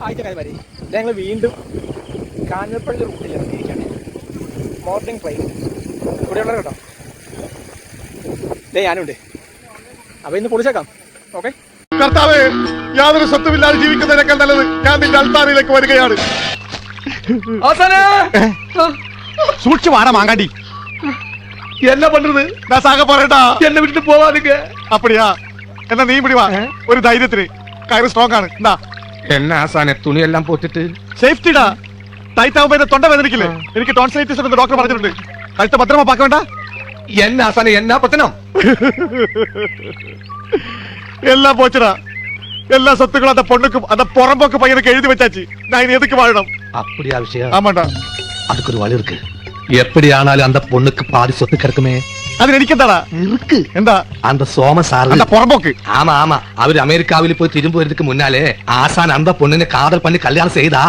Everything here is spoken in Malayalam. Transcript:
ആദ്യത്തെ കാര്യം വരെ ഞങ്ങൾ വീണ്ടും കാഞ്ഞിരപ്പള്ളി റൂട്ടിൽ ഇറങ്ങിയിരിക്കുകയാണ് മോർണിംഗ് ട്രെയിൻ ഇവിടെയുള്ളത് കേട്ടോ ദേ ഞാനുണ്ട് അപ്പോൾ ഇന്ന് പൊളിച്ചേക്കാം ഓക്കെ കർത്താവേ യാതൊരു സ്വത്തുമില്ലാതെ ജീവിക്കുന്നതിനേക്കാൾ നല്ലത് ഞാൻ നിന്റെ അൽത്താരയിലേക്ക് വരികയാണ് സൂക്ഷിച്ചു വാട മാങ്ങാണ്ടി என்ன பண்றது நான் சாக போறேன்டா என்ன விட்டுட்டு போவாதுங்க அப்படியா എന്നാ നീ പിടി വാ ഒരു ധൈര്യത്തിന് കയറ് സ്ട്രോങ് ആണ് എന്താ என்ன ஆசானே துணி எல்லாம் போட்டுட்டு സേഫ്റ്റിടാ ടൈറ്റ് ആവുമ്പോ എന്റെ തൊണ്ട വേദനിക്കില്ലേ എനിക്ക് ടോൺസിലൈറ്റിസ് ഉണ്ടെന്ന് ഡോക്ടർ പറഞ്ഞിട്ടുണ്ട് കഴുത്ത് ഭദ്രമാ പാക്ക വേണ്ട என்ன ஆசானே என்ன பத்தனம் എല്ലാം പോച്ചടാ എല്ലാ സ്വത്തുക്കളും അത പൊണ്ണുക്കും അത പുറമ്പോക്ക് പയ്യനൊക്കെ എഴുതി വെച്ചാച്ചി ഞാൻ ഇനി എതുക്ക് വാഴണം அப்படியா விஷயம் ആമാണ്ടാ அதுக்கு ஒரு வழி இருக்கு எப்படி ஆனாலும் அந்த பொண்ணுக்கு பாதி சொத்து கிடக்குமே അതിനെനിക്കെന്താടാ இருக்கு എന്താ அந்த சோம சார் അന്റെ പുറമ്പോക്ക് ஆமா ஆமா அவரு அமெரிக்காவில போய் திரும்புவதற்கு முன்னாலே ஆசான் அந்த பொண்ணுன்னு காதல் பண்ணி கல்யாணம் செய்தா